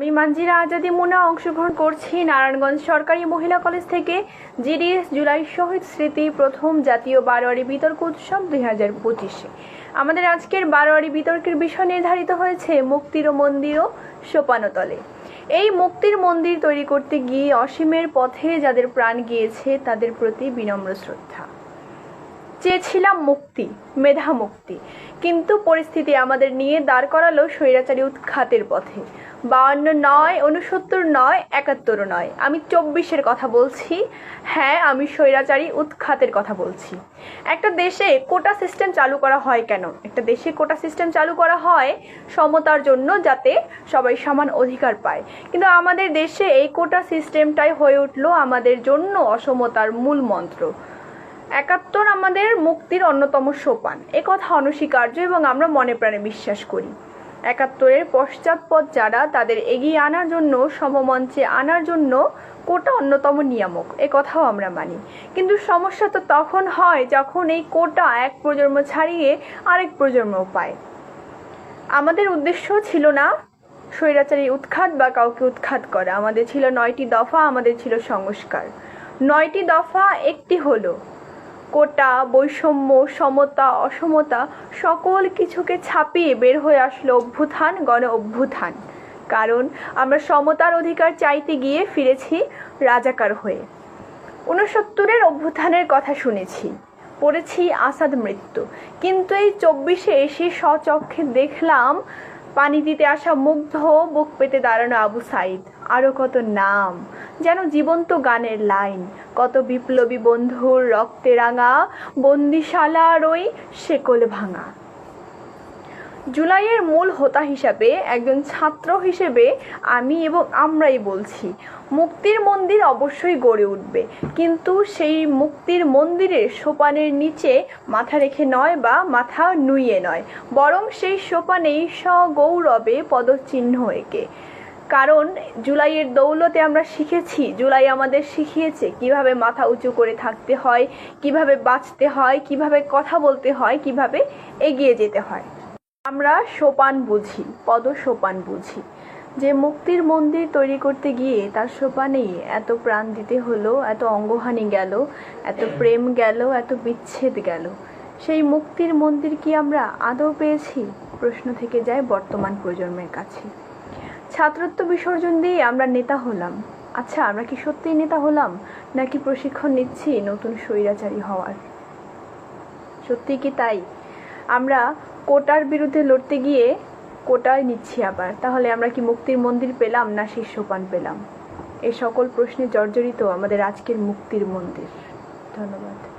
আমি মানজিরা আজাদি মুনা অংশগ্রহণ করছি, নারায়ণগঞ্জ সরকারি মহিলা কলেজ থেকে জিডিএস জুলাই শহীদ স্মৃতি প্রথম জাতীয় বারোয়ারি বিতর্ক উৎসব দুই হাজার পঁচিশে। আমাদের আজকের বারোয়ারি বিতর্কের বিষয় নির্ধারিত হয়েছে মুক্তির মন্দির ও সোপানতলে এই মুক্তির মন্দির তৈরি করতে গিয়ে অসীমের পথে যাদের প্রাণ গিয়েছে, তাদের প্রতি বিনম্র শ্রদ্ধা। চেয়েছিলাম মুক্তি, মেধা মুক্তি। কিন্তু পরিস্থিতি আমাদের নিয়ে দাঁড় করালো স্বৈরাচারী উৎখাতের পথে। বাউন্ন নয় উনসত্তর নয় একাত্তরও নয়। আমি চব্বিশের কথা বলছি। হ্যাঁ আমি স্বৈরাচারী উৎখাতের কথা বলছি। একটা দেশে কোটা সিস্টেম চালু করা হয় কেন? একটা দেশে কোটা সিস্টেম চালু করা হয় সমতার জন্য যাতে সবাই সমান অধিকার পায়। কিন্তু আমাদের দেশে এই কোটা সিস্টেমটাই হয়ে উঠল আমাদের জন্য অসমতার মূল মন্ত্র। একাত্তর আমাদের মুক্তির অন্যতম সোপান। এ কথা অনস্বীকার্য এবং আমরা মনে প্রাণে বিশ্বাস করি। একাত্তরের পশ্চাৎপদ যারা, তাদের এগিয়ে আনার জন্য, সমমঞ্চে আনার জন্য কোটা অন্যতম নিয়ামক। এ কথাও আমরা মানি। কিন্তু সমস্যা তো তখন হয় যখন এই কোটা এক প্রজন্ম ছাড়িয়ে আরেক প্রজন্ম পায়। আমাদের উদ্দেশ্য ছিল না স্বৈরাচারী উৎখাত বা কাউকে উৎখাত করা। আমাদের ছিল নয়টি দফা, আমাদের ছিল সংস্কার। নয়টি দফা, একটি হলো কোটা, বৈষম্য, সমতা, অসমতা, সকল কিছুকে ছাপিয়ে বের হয়ে আসলো অভ্যুত্থান, গণ অভ্যুত্থান। কারণ আমরা সমতার অধিকার চাইতে গিয়ে ফিরেছি রাজাকার হয়ে। ঊনসত্তরের অভ্যুত্থানের কথা শুনেছি। পড়েছি আসাদ মৃত্যু। কিন্তু এই চব্বিশে এসে স্বচক্ষে দেখলাম পানি দিতে আসা মুগ্ধ, বুক পেতে দাঁড়ানো আবু সাইদ। আরও কত নাম। যেন জীবন্ত গানের লাইন। কত বিপ্লবী বন্ধুর রক্তে রাঙা বন্দিশালার ওই শেকল ভাঙা। জুলাইয়ের মূল হোতা হিসাবে একজন ছাত্র হিসেবে আমি এবং আমরাই বলছি, মুক্তির মন্দির অবশ্যই গড়ে উঠবে। কিন্তু সেই মুক্তির মন্দিরের সোপানের নিচে মাথা রেখে নয় বা মাথা নুইয়ে নয়, বরং সেই সোপানেই সগৌরবে পদচিহ্ন এঁকে। কারণ জুলাইয়ের দৌলতে আমরা শিখেছি, জুলাই আমাদের শিখিয়েছে কীভাবে মাথা উঁচু করে থাকতে হয়, কীভাবে বাঁচতে হয়, কীভাবে কথা বলতে হয়, কীভাবে এগিয়ে যেতে হয়। আমরা সোপান বুঝি, পদ সোপান বুঝি। যে মুক্তির মন্দির তৈরি করতে গিয়ে তার সোপানেই এত প্রাণ দিতে হলো, এত অঙ্গহানি গেল, এত প্রেম গেল, এত বিচ্ছেদ গেল। সেই মুক্তির মন্দির কি আমরা আদৌ পেয়েছি? প্রশ্ন থেকে যায় বর্তমান প্রজন্মের কাছে। ছাত্রত্ব বিসর্জন দিয়ে আমরা নেতা হলাম। আচ্ছা আমরা কি সত্যিই নেতা হলাম? নাকি প্রশিক্ষণ নিচ্ছি নতুন স্বৈরাচারী হওয়ার? সত্যি কি তাই? আমরা কোটার বিরুদ্ধে লড়তে গিয়ে কোটায় নিচ্ছি আবার। তাহলে আমরা কি মুক্তির মন্দির পেলাম না সেই সোপান পেলাম? এ সকল প্রশ্নে জর্জরিত আমাদের আজকের মুক্তির মন্দির। ধন্যবাদ।